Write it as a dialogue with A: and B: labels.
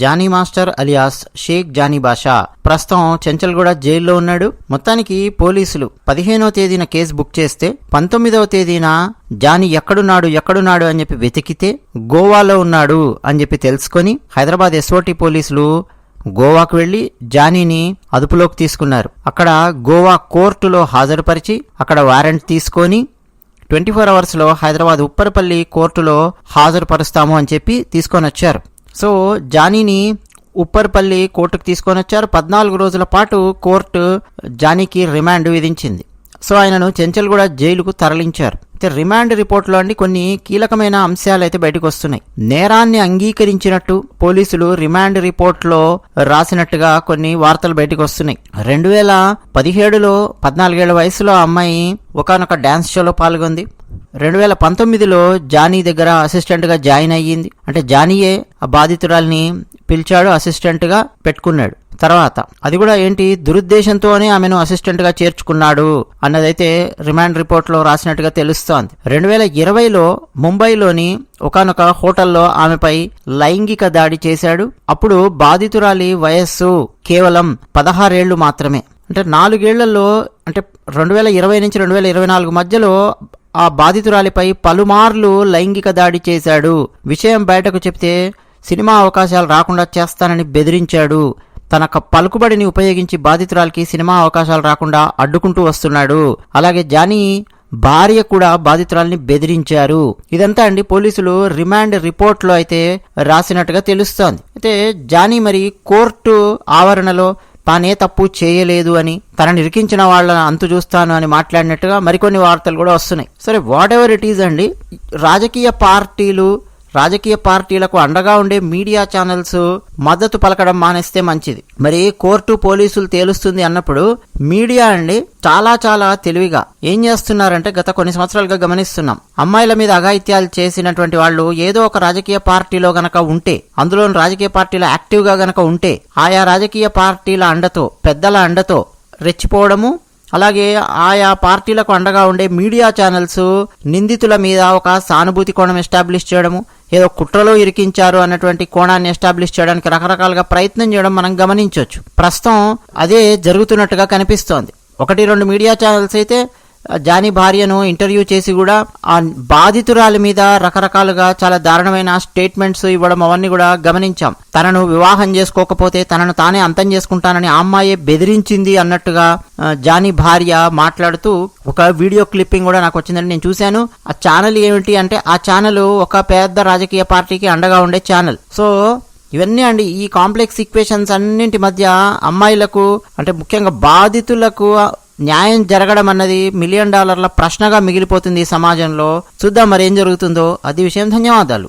A: Jani master alias Shaik Jani Basha. ప్రస్తుతం చెంచల్గూడ జైల్లో ఉన్నాడు. మొత్తానికి పోలీసులు పదిహేనో తేదీన కేసు బుక్ చేస్తే పంతొమ్మిదవ తేదీన జానీ ఎక్కడున్నాడు ఎక్కడున్నాడు అని చెప్పి వెతికితే గోవాలో ఉన్నాడు అని చెప్పి తెలుసుకొని హైదరాబాద్ ఎస్ఓటి పోలీసులు గోవాకు వెళ్ళి జానీని అదుపులోకి తీసుకున్నారు. అక్కడ గోవా కోర్టులో హాజరుపరిచి అక్కడ వారెంట్ తీసుకొని ట్వంటీ ఫోర్ అవర్స్లో హైదరాబాద్ ఉప్పరపల్లి కోర్టులో హాజరుపరుస్తాము అని చెప్పి తీసుకొని వచ్చారు. సో జానీని ఉప్పర్పల్లి కోర్టుకు తీసుకొని వచ్చారు. పద్నాలుగు రోజుల పాటు కోర్టు జానీకి రిమాండ్ విధించింది. సో ఆయనను చెంచల్గూడ జైలుకు తరలించారు. అయితే రిమాండ్ రిపోర్ట్లో అండి కొన్ని కీలకమైన అంశాలు అయితే బయటకు వస్తున్నాయి. నేరాన్ని అంగీకరించినట్టు పోలీసులు రిమాండ్ రిపోర్ట్లో రాసినట్టుగా కొన్ని వార్తలు బయటకు వస్తున్నాయి. రెండు వేల పదిహేడులో పద్నాలుగేళ్ళ వయసులో ఆ అమ్మాయి ఒకనొక డ్యాన్స్ షోలో పాల్గొంది. రెండు వేల పంతొమ్మిదిలో జానీ దగ్గర అసిస్టెంట్గా జాయిన్ అయ్యింది. అంటే జానీయే ఆ బాధితురాల్ని పిలిచాడు అసిస్టెంట్గా పెట్టుకున్నాడు. తర్వాత అది కూడా ఏంటి? దురుద్దేశంతోనే ఆమెను అసిస్టెంట్గా చేర్చుకున్నాడు అన్నదైతే రిమాండ్ రిపోర్ట్లో రాసినట్టుగా తెలుస్తోంది. రెండు వేల ఇరవైలో ముంబైలోని ఒకనొక హోటల్లో ఆమెపై లైంగిక దాడి చేశాడు. అప్పుడు బాధితురాలి వయస్సు కేవలం పదహారేళ్ళు మాత్రమే. అంటే నాలుగేళ్ళలో అంటే రెండు వేల ఇరవై నుంచి రెండు వేల ఇరవై నాలుగు మధ్యలో ఆ బాధితురాలిపై పలుమార్లు లైంగిక దాడి చేశాడు. విషయం బయటకు చెప్తే సినిమా అవకాశాలు రాకుండా చేస్తానని బెదిరించాడు. తన పలుకుబడిని ఉపయోగించి బాధితురాలికి సినిమా అవకాశాలు రాకుండా అడ్డుకుంటూ వస్తున్నాడు. అలాగే జానీ భార్య కూడా బాధితురాల్ని బెదిరించారు. ఇదంతా అండి పోలీసులు రిమాండ్ రిపోర్ట్లో అయితే రాసినట్టుగా తెలుస్తోంది. అయితే జానీ మరి కోర్టు ఆవరణలో తానే తప్పు చేయలేదు అని తనని ఇరికించిన వాళ్ళని అంతు చూస్తాను అని మాట్లాడినట్టుగా మరికొన్ని వార్తలు కూడా వస్తున్నాయి. సరే వాట్ ఎవర్ ఇట్ ఈజ్ అండి రాజకీయ పార్టీలు రాజకీయ పార్టీలకు అండగా ఉండే మీడియా ఛానల్స్ మద్దతు పలకడం మానేస్తే మంచిది. మరి కోర్టు పోలీసులు తేలుస్తుంది అన్నప్పుడు మీడియా అండి చాలా చాలా తెలివిగా ఏం చేస్తున్నారంటే గత కొన్ని సంవత్సరాలుగా గమనిస్తున్నాం. అమ్మాయిల మీద అఘాయిత్యాలు చేసినటువంటి వాళ్ళు ఏదో ఒక రాజకీయ పార్టీలో గనక ఉంటే అందులో రాజకీయ పార్టీల యాక్టివ్గా గనక ఉంటే ఆయా రాజకీయ పార్టీల అండతో పెద్దల అండతో రెచ్చిపోవడము అలాగే ఆయా పార్టీలకు అండగా ఉండే మీడియా ఛానల్స్ నిందితుల మీద ఒక సానుభూతి కోణం ఎస్టాబ్లిష్ చేయడము ఏదో కుట్రలో ఇరికించారు అన్నటువంటి కోణాన్ని ఎస్టాబ్లిష్ చేయడానికి రకరకాలుగా ప్రయత్నం చేయడం మనం గమనించవచ్చు. ప్రస్తుతం అదే జరుగుతున్నట్టుగా కనిపిస్తోంది. ఒకటి రెండు మీడియా ఛానల్స్ అయితే జానీ భార్యను ఇంటర్వ్యూ చేసి కూడా ఆ బాధితురాలి మీద రకరకాలుగా చాలా దారుణమైన స్టేట్మెంట్స్ ఇవ్వడం అవన్నీ కూడా గమనించాం. తనను వివాహం చేసుకోకపోతే తనను తానే అంతం చేసుకుంటానని ఆ అమ్మాయి బెదిరించింది అన్నట్టుగా జానీ భార్య మాట్లాడుతూ ఒక వీడియో క్లిప్పింగ్ కూడా నాకు వచ్చిందని నేను చూశాను. ఆ ఛానల్ ఏమిటి అంటే ఆ ఛానల్ ఒక పెద్ద రాజకీయ పార్టీకి అండగా ఉండే ఛానల్. సో ఇవన్నీ అండి ఈ కాంప్లెక్స్ ఈక్వేషన్స్ అన్నింటి మధ్య అమ్మాయిలకు అంటే ముఖ్యంగా బాధితులకు న్యాయం జరగడం అన్నది మిలియన్ డాలర్ల ప్రశ్నగా మిగిలిపోతుంది ఈ సమాజంలో. చూద్దాం మరేం జరుగుతుందో. అది విషయం. ధన్యవాదాలు.